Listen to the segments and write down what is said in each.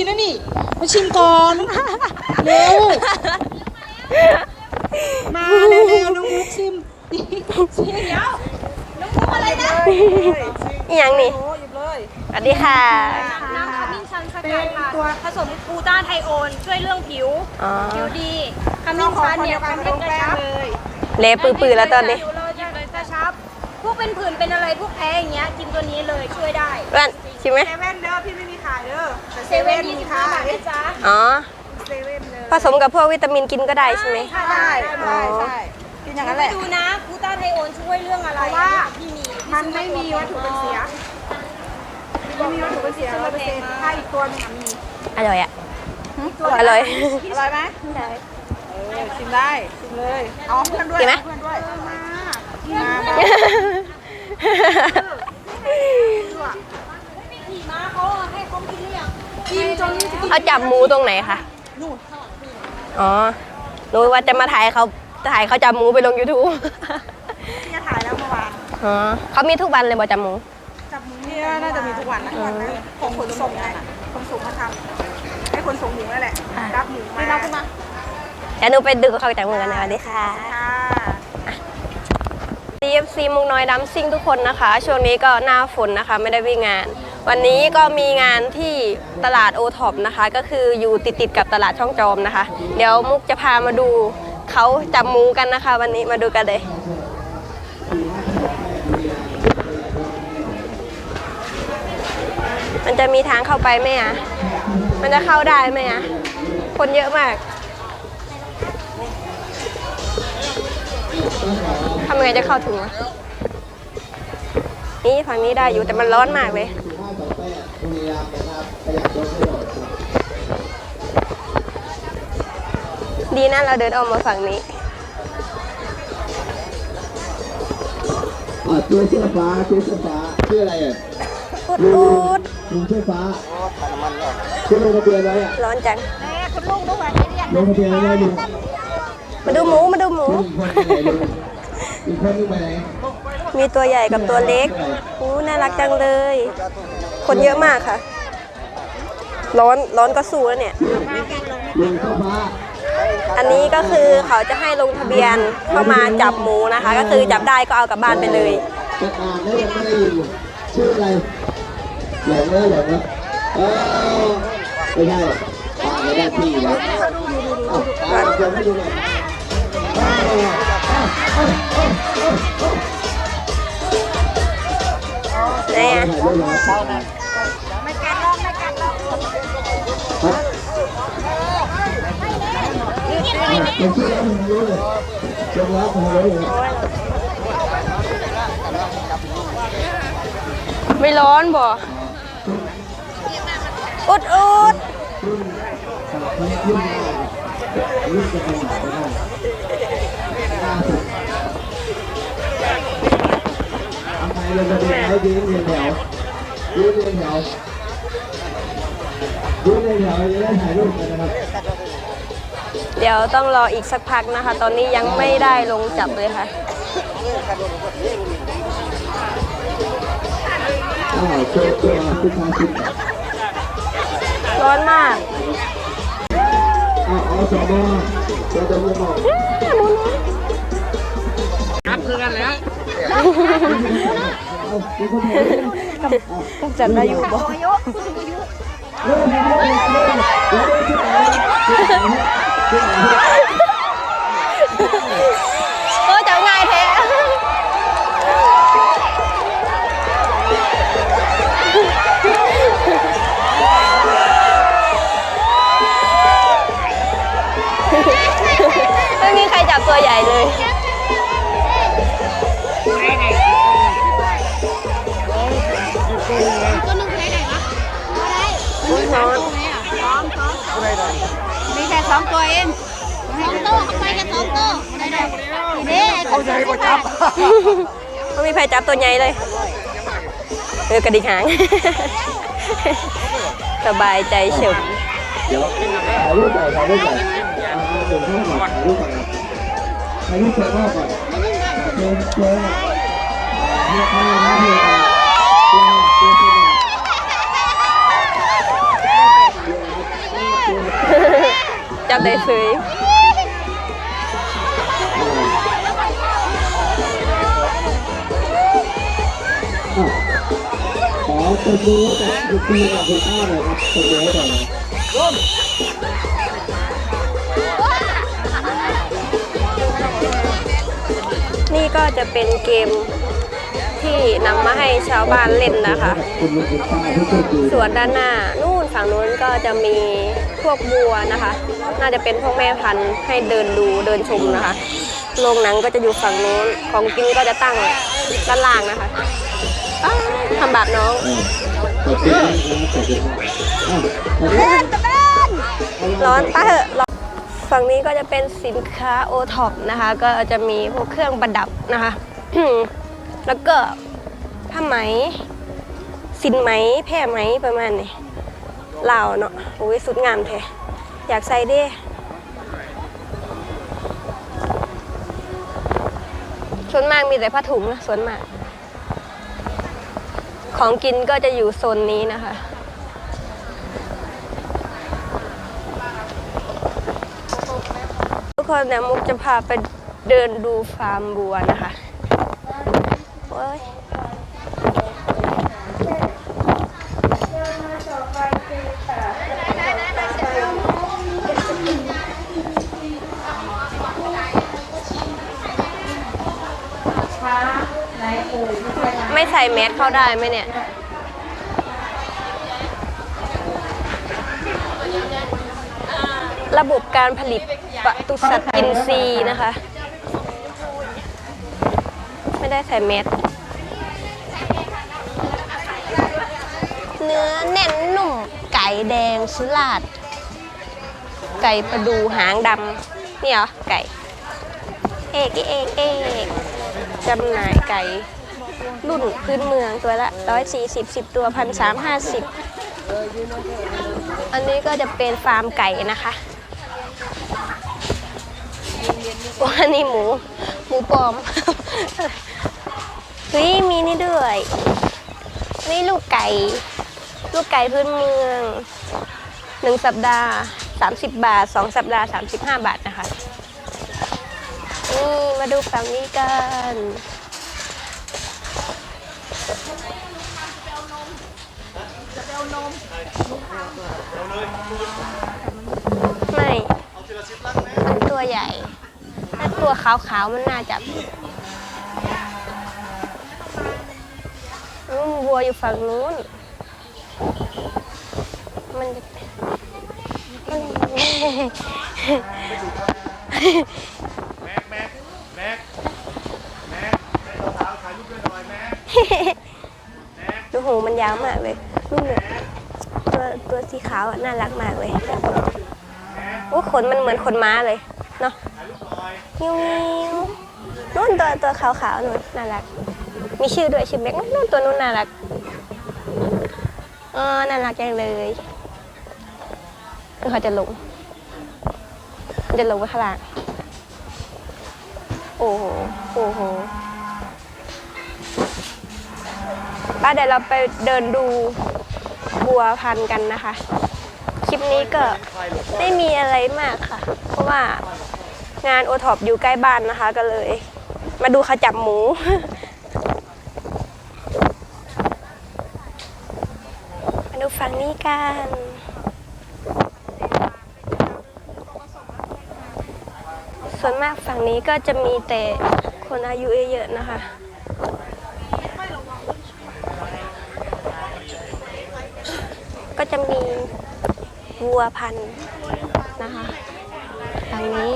ซีนะนี่ มาชิมก่อน เร็ว มาเร็วๆน้องมุกชิมชิมเดี๋ยวน้องมุกอะไรนะ อีหยังนี่ โอ้หยิบเลยสวัสดีค่ะ น้ำขมิ้นชันสกัดค่ะผสมกลูต้าไทโอนช่วยเรื่องผิว อ๋อ ผิวดีขมิ้นชันเนี่ยกัทำให้กระชับเลยเละปื้อๆแล้วตอนนี้ผิวเราจะกระชับ พวกเป็นผื่นเป็นอะไรพวกแพ้อย่างเงี้ยกินตัวนี้เลยช่วยได้เพื่ อนชิมไหมเซเว่นเด้อพี่ไม่มีขายเด้อแต่เซเซเว่เว่นนยี่มีสิบห้าขายบาทนะจ๊ะอ๋อเซเว่นเลยผสมกับพวกวิตามินกินก็ได้ใช่ไหมใช่ใช่ใช่ใช่กินอย่างนั้นแหละดูนะกลูต้าไทโอนช่วยเรื่องอะไรเพราะว่าที่มีมันไม่มีวัตถุเป็นเสียไม่มีวัตถุเป็นเสียร้อยเปอร์เซ็นต์ถ้าอีกตัวหนึงอะมีอร่อยอะตัวอร่อยอร่อยไหมเออชิมได้ชิมเลยเอาเพื่อนด้วยกินไหมเพื่อนด้วยมา เอาจับหมูตรงไหนคะนู่นอ๋อ รู้ว่าจะมาถ่ายเขาถ่ายเขาจับหมูไปลง YouTube ที่จะถ่ายแล้วเมื่อวานอ๋อเขามีทุกวันเลยบ่จับหมู จับมือเนี่ยน่าจะมีทุกวันนะของขนส่งไงขนส่งมาทำให้ขนส่งหมูนั่นแหละรับหมูมารับขึ้นมาเดี๋ยวหนูไปดึกบเขาจับหมูกันนะสวัสดีค่ะค่ะ DFC มุงน้อยดัมซิ่งทุกคนนะคะ ช่วงนี้ก็หน้าฝนนะคะ ไม่ได้วิ่งงาน วันนี้ก็มีงานที่ตลาดโอท็อปนะคะ ก็คืออยู่ติดติดๆกับตลาดช่องจอมนะคะ เดี๋ยวมุกจะพามาดูเขาจับมูกันนะคะ วันนี้มาดูกันเลยมันจะมีทางเข้าไปไหมอะมันจะเข้าได้ไหมอะคนเยอะมากทำยังไงจะเข้าถึงวะนี่ฝั่งนี้ได้อยู่แต่มันร้อนมากเลย ดีนะเราเดินออกมาฝั่งนี้อะตัวเสื้อฟ้าตัวเสื้อฟ้าชื่ออะไรอะอุดอุดลุงเสื้อฟ้าคุณลงทะเบียนไว้อะร้อนจังลงทะเบียนไว้ลุงมาดูหมูมาดูหมูลุงคนไปไหนลุงอีกคนนึงไปไหนมีตัวใหญ่กับตัวเล็กอู้น่ารักจังเลย คนเยอะมากค่ะ ร้อนร้อนก็สู้แล้วเนี่ยลุงเสื้อฟ้าอันนี้ก็คือเขาจะให้ลงทะเบียนเข้ามาจับหมูนะคะ ก็คือจับได้ก็เอากลับบ้านไปเลยจะอ่านแล้วยังไม่ได้ยินชื่ออะไรหลงแล้วหลงแล้วเออไม่ใช่อ่านไม่ได้ที่วะอะอ่านยังไม่ดูเลยไหนอะถ่าย ครับเป็นชื่อแล้วผมรู้เลยจงรักผมรู้เลยไม่ร้อนบ่อุดอุดรุ่นจะเป็นไหนได้ล่าสุดทำไมลงทะเบียนแล้วยืนเรียงแถวยืนเรียงแถว ยืนเรียงแถวจะได้ถ่ายรูปกันนะครับเดี๋ยวต้องรออีกสักพักนะคะ ตอนนี้ยังไม่ได้ลงจับเลยค่ะอ้าวโชว์ตัวผู้ชายชุดร้อนมากอ้าวเอาสองตัวตัวจะมือบอกเอาเป็นคนไทยต้องจับได้อยู่บ่เ Ha ha ha! ใหญ่กว่าจับ ไม่มีใครจับตัวใหญ่เลยเออกระดิกหาง สบายใจเฉยเดี๋ยวถ่ายรูปก่อนถ่ายรูปก่อนเดี๋ยวถ่ายรูปก่อนถ่ายรูปก่อนถ่ายรูปเสร็จแล้วก่อนเดี๋ยวเจอเรียกให้นะเรียกจับได้สวย จอเอคุยกับคุณอ้าหน่อยครับส่งเบอร์ให้หน่อยนะนี่ก็จะเป็นเกมที่นำมาให้ชาวบ้านเล่นนะคะ ส่วนด้านหน้านู่นฝั่งนู้นก็จะมีพวกบัวนะคะ น่าจะเป็นพวกแม่พันธุ์ให้เดินดูเดินชมนะคะโรงหนังก็จะอยู่ฝั่งนู้นของกินก็จะตั้งด้านล่างนะคะ ทำบาปน้องร้อบคุณร้อนตาเหอะร้อนฝั่งนี้ก็จะเป็นสินค้าโอท็อปนะคะ ก็จะมีพวกเครื่องประดับนะคะ แล้วก็ผ้าไหม สินไหม แพร่ไหมประมาณนี้เหล่าเนาะโอ้ยสุดงามแท้อยากใส่ด้ส่วนมากมีแต่ผ้าถุงนะส่วนมาก ของกินก็จะอยู่โซนนี้นะคะ ทุกคนเนี่ยมุกจะพาไปเดินดูฟาร์มบัวนะคะโอ้ย ไม่ใส่แมสเข้าได้ไหมเนี่ย ระบบการผลิตปศุสัตว์อินทรีย์นะคะ ไม่ได้ใส่เม็ดเนื้อแน่นนุ่มไก่แดงสุราษฎร์ไก่ประดูหางดำนี่เหรอไก่ เอกเอกเอก จำหน่ายไก่รุ่นพื้นเมืองตัวละ 140 10 ตัว 1,350 อันนี้ก็จะเป็นฟาร์มไก่นะคะว่านี่หมู หมูปลอม เฮ้ย มีนี่ด้วย นี่ลูกไก่ ลูกไก่พื้นเมือง หนึ่งสัปดาห์ 30 บาท สองสัปดาห์ 35 บาทนะคะ มาดูฝั่งนี้กันไม่มันตัวใหญ่ ถ้าตัวขาวๆมันน่าจะอืมวัวอยู่ฝั่งนู้น มันจะมัน ดูหูมันยาวมากเลยลูกเนี่ยตัวตัวสีขาวน่ารักมากเลยโอ้ขนมันเหมือนขนม้าเลยเนาะยิ้วนู่นตัวตัวขาวๆนู่นน่ารัก มีชื่อด้วยชื่อแบ็คนู่นตัวนู่นน่ารักเออน่ารักจังเลยเขาจะลงจะลงไปข้างล่างโอ้โหโอ้โห ป้าเดี๋ยวเราไปเดินดูบัวพันธุ์กันนะคะ คลิปนี้ก็ไม่มีอะไรมากค่ะ เพราะว่างานโอท็อปอยู่ใกล้บ้านนะคะ ก็เลย มาดูเขาจับหมู มาดูฝั่งนี้กันส่วนมากฝั่งนี้ก็จะมีแต่คนอายุเยอะๆนะคะ จะมีวัวพันธุ์นะคะฝั่งนี้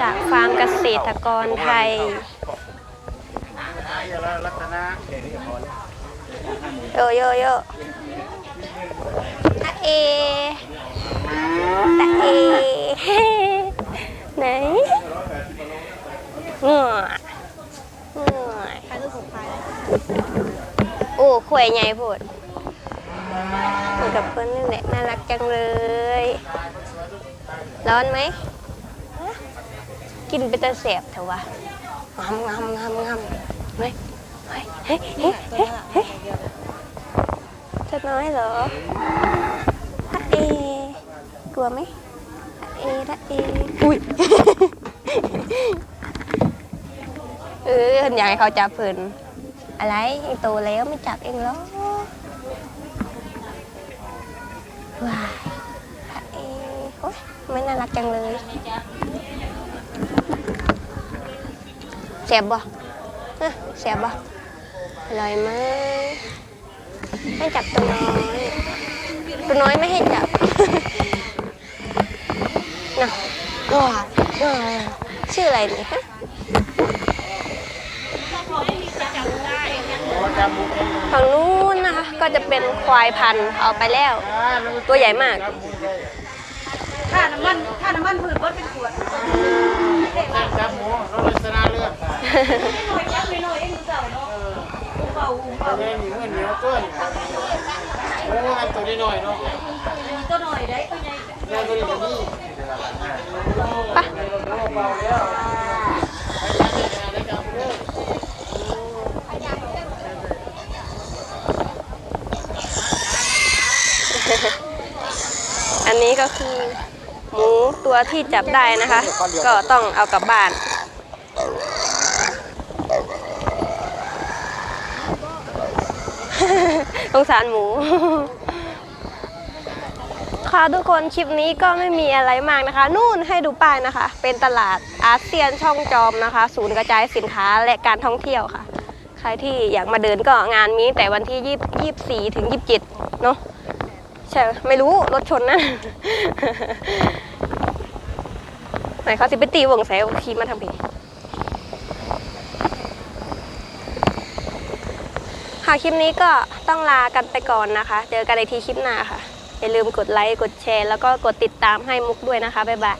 จากฟาร์มเกษตรกรไทย โยโยโยตาเอตาเอไหนเงือเงือ โอ้ขวยใหญ่โพดเหมือนกับเพื่อนนี่แหละน่ารักจังเลย ร้อนไหมฮะกินไปแต่แสบเถอะวะงำงำงำงำเฮ้ยเฮ้ยเฮ้ยเฮ้ยเฮ้ยเฮ้ยจะน้อยเหรอฮะเอกลัวไหมฮะเอละเออุ้ยเอออยากให้เขาจับเพิ่น อะไรเองโตแล้วไม่จับเองแล้วว้ายพระเอกโอ๊ยไม่น่ารักจังเลยเสียบบ่เสียบบ่อร่อยมากให้จับตัวน้อยตัวน้อยไม่ให้จับน่ะว้าวชื่ออะไรเนี่ยฮะ ฝั่งนู้นนะคะก็จะเป็นควายพันธุ์เอาไปแล้ว ตัวใหญ่มากค่าน้ำมันค่าน้ำมันผืนรถเป็นขวดจับหมูเราเลยชนะเลือกหน่อยจับไม่หน่อยเองดูเจ้าเนาะอุ้มเป่าอุ้มเป่าเล่นเหมือนเหนียวต้นโอ้อันตัวนี้หน่อยเนาะตัวหน่อยได้ตัวใหญ่แม่ตัวนี้ตัวนี้ไปอั นนี้ก็คือหมูตัวที่จับได้นะคะ ก็ต้องเอากลับบ้านสงสารหมู ค่ะทุกคนคลิปนี้ก็ไม่มีอะไรมากนะคะ นู่นให้ดูป้ายนะคะ เป็นตลาดอาเซียนช่องจอมนะคะ ศูนย์กระจายสินค้าและการท่องเที่ยวค่ะ ใครที่อยากมาเดินก็งานมีแต่วันที่ยี่ยี่สี่ถึงยี่สิบเจ็ดเนาะ ใช่ไม่รู้รถชนนะไหนเขาสิไปตีวงแสขี่มาทำเพค่ะคลิปนี้ก็ต้องลากันไปก่อนนะคะ เจอกันในทีคลิปหน้าค่ะ อย่าลืมกดไลค์ กดแชร์ แล้วก็กดติดตามให้มุกด้วยนะคะ บ๊ายบาย